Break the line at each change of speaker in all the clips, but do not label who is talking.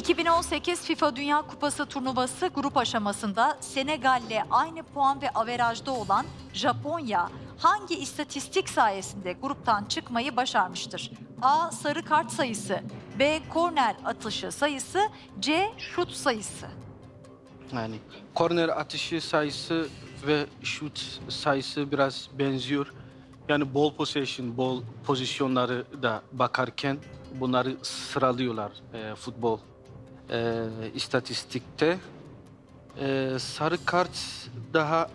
2018 FIFA Dünya Kupası turnuvası grup aşamasında Senegal'le aynı puan ve averajda olan Japonya hangi istatistik sayesinde gruptan çıkmayı başarmıştır? A. Sarı kart sayısı B. Korner atışı sayısı C. Şut sayısı
Yani korner atışı sayısı ve şut sayısı biraz benziyor. Yani ball possession, ball pozisyonları da bakarken bunları sıralıyorlar e, futbol e, istatistikte. E, sarı kart daha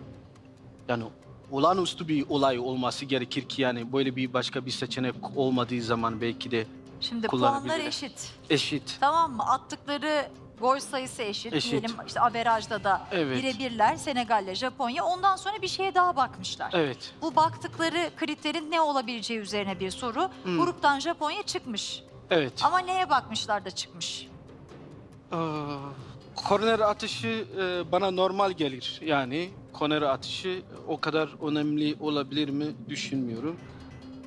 yani olağanüstü bir olay olması gerekir ki yani böyle bir başka bir seçenek olmadığı zaman belki de
Şimdi puanlar
Kullanabilirler.
eşit.
eşit.
Tamam mı? Attıkları gol sayısı eşit.
Eşit.
Diyelim işte averajda da
Evet.
birebirler Senegal'le Japonya. Ondan sonra bir şeye daha bakmışlar.
Evet.
Bu baktıkları kriterin ne olabileceği üzerine bir soru.
Hmm.
Gruptan Japonya çıkmış.
Evet.
Ama neye bakmışlar da çıkmış?
Ee, Korner atışı e, bana normal gelir. Yani korner atışı o kadar önemli olabilir mi düşünmüyorum.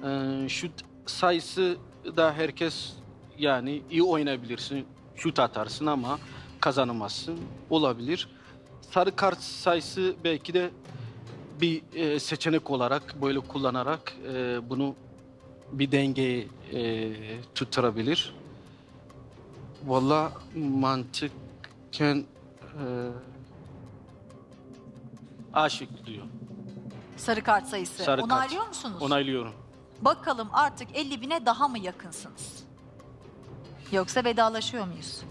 Ee, şut sayısı da herkes yani iyi oynayabilirsin. Şut atarsın ama kazanamazsın. Olabilir. Sarı kart sayısı belki de bir e, seçenek olarak böyle kullanarak e, bunu bir dengeye e, tutturabilir. Valla mantıken e, A şıkkı diyor.
Sarı kart sayısı.
Sarı kart.
Onaylıyor musunuz?
Onaylıyorum.
Bakalım artık 50 bine daha mı yakınsınız? Yoksa vedalaşıyor muyuz?